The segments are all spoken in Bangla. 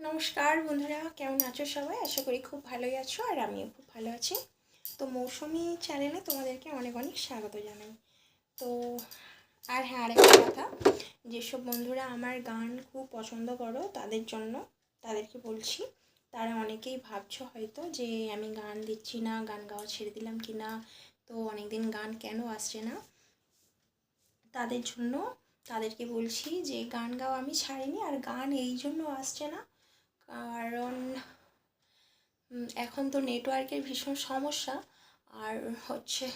নমস্কার বন্ধুরা, কেমন আছো সবাই? আশা করি খুব ভালোই আছো আর আমিও খুব ভালো আছি। তো মৌসুমি চ্যানেলে তোমাদেরকে অনেক অনেক স্বাগত জানাই। তো আর হ্যাঁ আরেকটা কথা, যেসব বন্ধুরা আমার গান খুব পছন্দ করো, তাদের জন্য তাদেরকে বলছি, তারা অনেকেই ভাবছ হয়তো যে আমি গান দিচ্ছি না, গান গাওয়া ছেড়ে দিলাম কি না, তো অনেকদিন গান কেন আসছে না? তাদের জন্য তাদেরকে বলছি যে গান গাওয়া আমি ছাড়িনি আর গান এই জন্য আসছে না। কারণ এখন তো নেটওয়ার্কের ভীষণ সমস্যা। আর হচ্ছে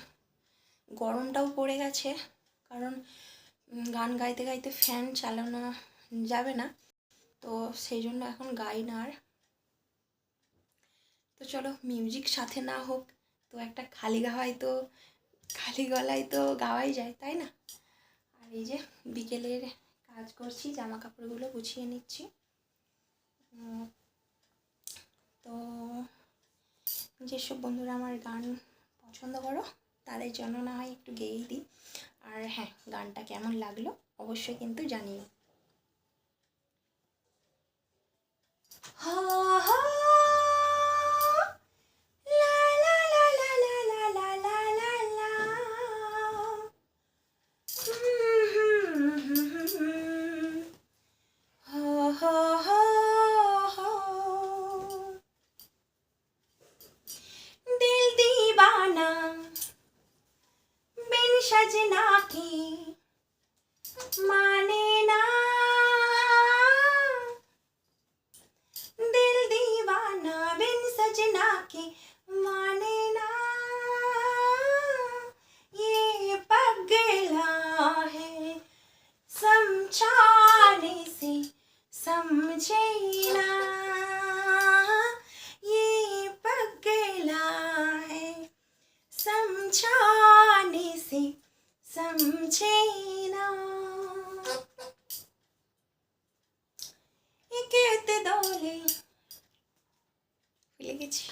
গরমটাও পড়ে গেছে। কারণ গান গাইতে গাইতে ফ্যান চালানো যাবে না। তো সেই জন্য এখন গাই না আর। তো চলো মিউজিক সাথে না হোক, তো একটা খালি গাওয়াই তো, খালি গলায় তো গাওয়াই যায়, তাই না? আর এই যে বিকেলের কাজ করছি, জামা কাপড়গুলো গুছিয়ে নিচ্ছি। তো যেসব বন্ধুরা আমার গান পছন্দ করো, তাদের জন্য না হয় একটু গেয়েই দিই। আর হ্যাঁ গানটা কেমন লাগল অবশ্যই কিন্তু জানিও। सजना की माने दिल दीवाना बिन सजना की माने ये पगला है समझे समझाने से समझेना कहते दौले ভুলে গেছি